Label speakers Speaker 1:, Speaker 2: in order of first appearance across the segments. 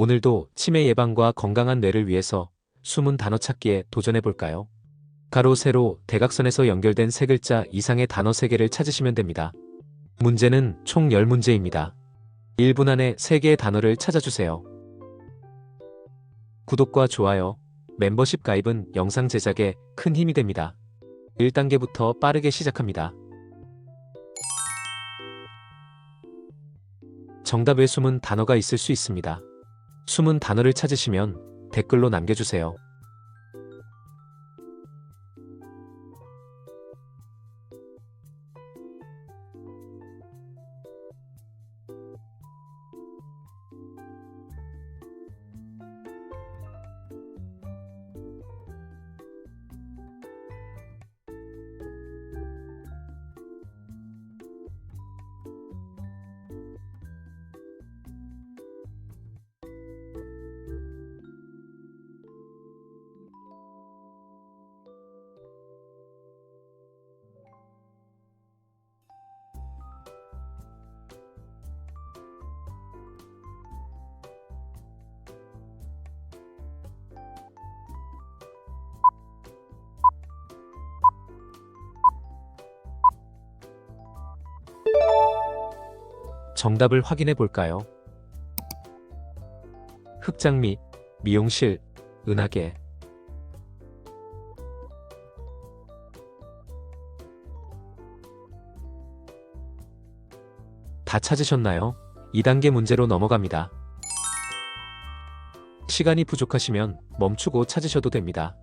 Speaker 1: 오늘도 치매 예방과 건강한 뇌를 위해서 숨은 단어 찾기에 도전해 볼까요? 가로 세로 대각선에서 연결된 세 글자 이상의 단어 세 개를 찾으시면 됩니다. 문제는 총 10문제입니다. 1분 안에 3개의 단어를 찾아주세요. 구독과 좋아요, 멤버십 가입은 영상 제작에 큰 힘이 됩니다. 1단계부터 빠르게 시작합니다. 정답에 숨은 단어가 있을 수 있습니다. 숨은 단어를 찾으시면 댓글로 남겨주세요. 정답을 확인해 볼까요? 흑장미, 미용실, 은하계. 다 찾으셨나요? 2단계 문제로 넘어갑니다. 시간이 부족하시면 멈추고 찾으셔도 됩니다.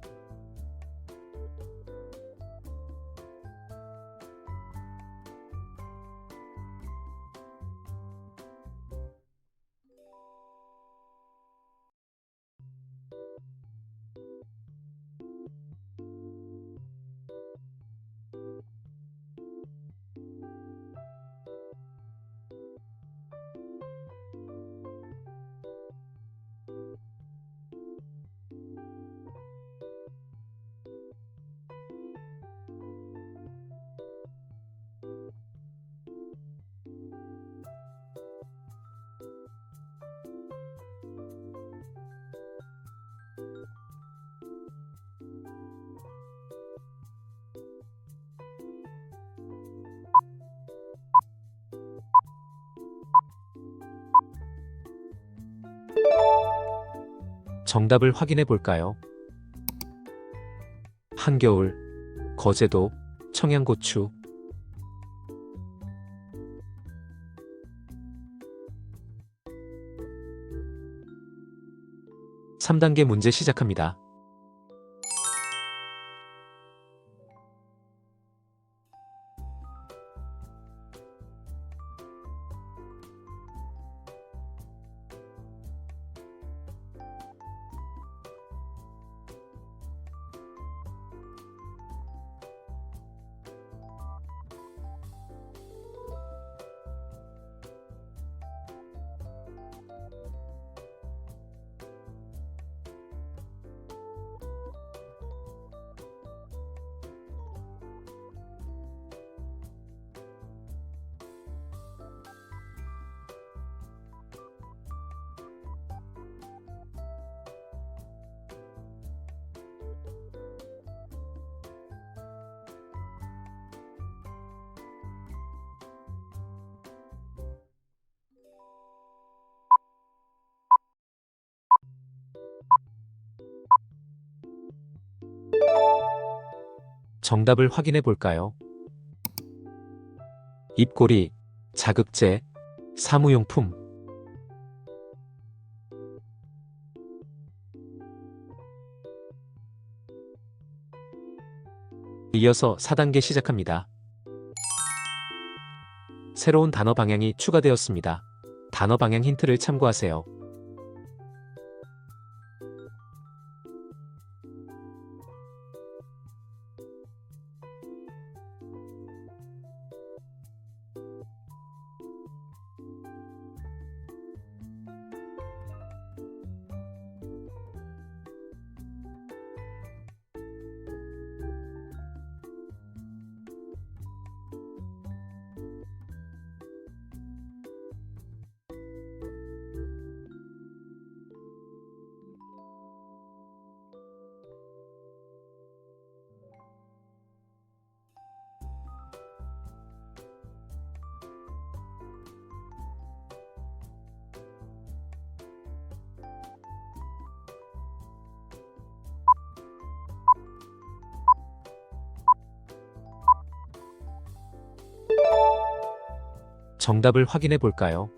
Speaker 1: 정답을 확인해 볼까요? 한겨울, 거제도, 청양고추. 3단계 문제 시작합니다. 정답을 확인해 볼까요? 입꼬리, 자극제, 사무용품. 이어서 4단계 시작합니다. 새로운 단어 방향이 추가되었습니다. 단어 방향 힌트를 참고하세요. 정답을 확인해 볼까요?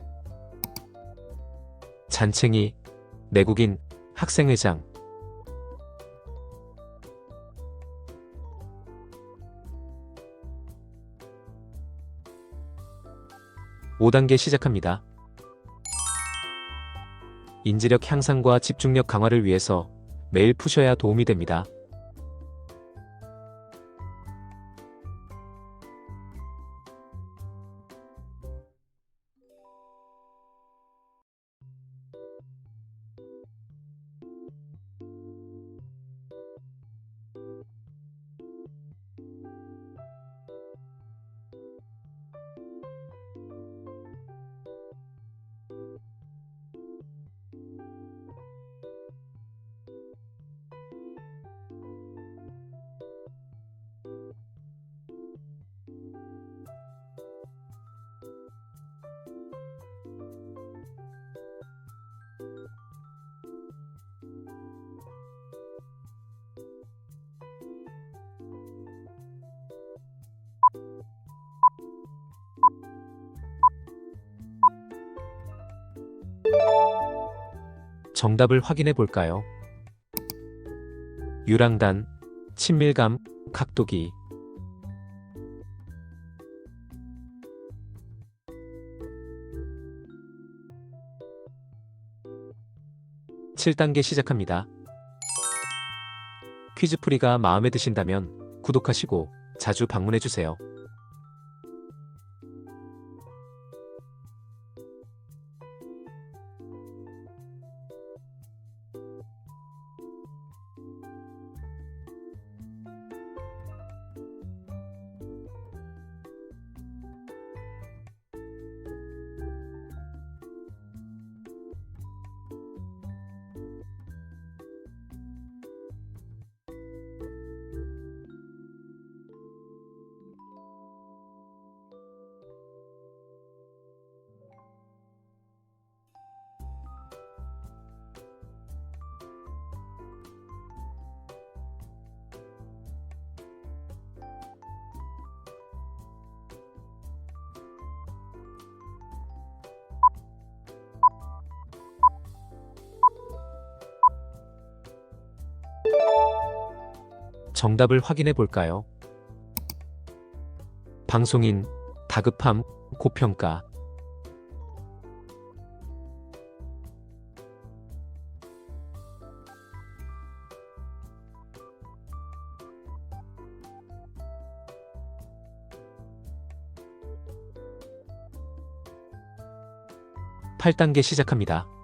Speaker 1: 잔챙이, 내국인, 학생회장. 5단계 시작합니다. 인지력 향상과 집중력 강화를 위해서 매일 푸셔야 도움이 됩니다. 정답을 확인해 볼까요? 유랑단, 친밀감, 각도기. 칠단계 시작합니다. 퀴즈풀이가 마음에 드신다면 구독하시고 자주 방문해 주세요. 정답을 확인해 볼까요? 방송인, 다급함, 고평가. 팔단계 시작합니다.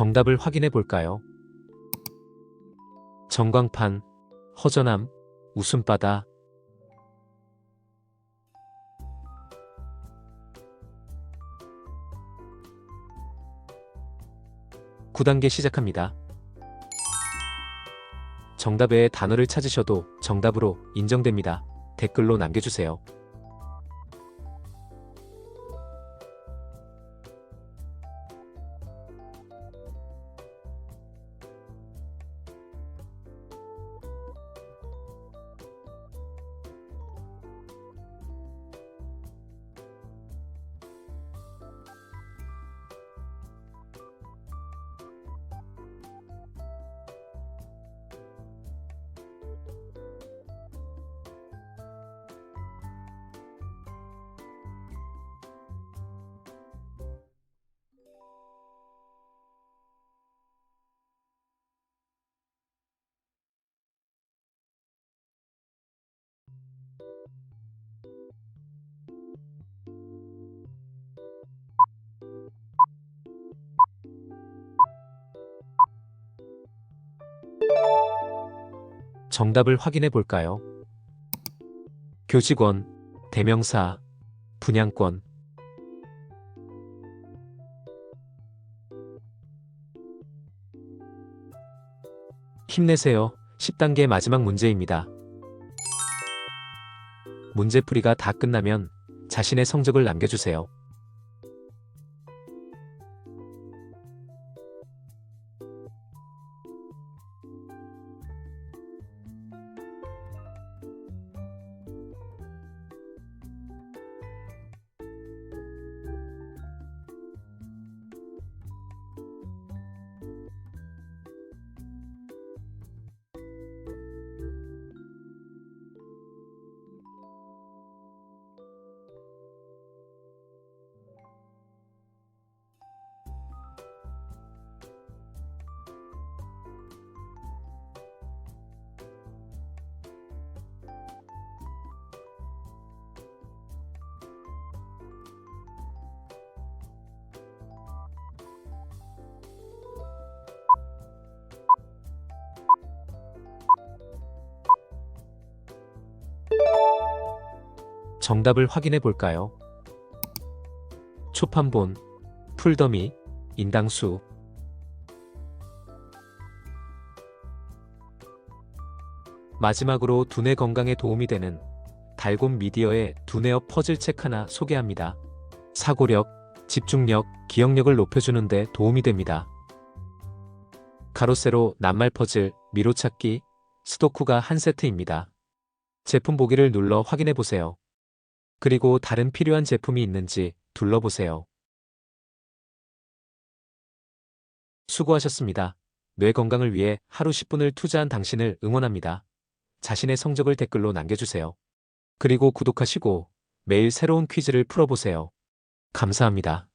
Speaker 1: 정답을 확인해 볼까요? 전광판, 허전함, 웃음바다. 구단계 시작합니다. 정답 외에 단어를 찾으셔도 정답으로 인정됩니다. 댓글로 남겨주세요. 정답을 확인해 볼까요? 교직원, 대명사, 분양권. 힘내세요. 10단계 마지막 문제입니다. 문제풀이가 다 끝나면 자신의 성적을 남겨주세요. 정답을 확인해 볼까요? 초판본, 풀더미, 인당수. 마지막으로 두뇌 건강에 도움이 되는 달곰 미디어의 두뇌업 퍼즐 책 하나 소개합니다. 사고력, 집중력, 기억력을 높여주는 데 도움이 됩니다. 가로세로 낱말 퍼즐, 미로찾기, 스도쿠가 한 세트입니다. 제품 보기를 눌러 확인해 보세요. 그리고 다른 필요한 제품이 있는지 둘러보세요. 수고하셨습니다. 뇌 건강을 위해 하루 10분을 투자한 당신을 응원합니다. 자신의 성적을 댓글로 남겨주세요. 그리고 구독하시고 매일 새로운 퀴즈를 풀어보세요. 감사합니다.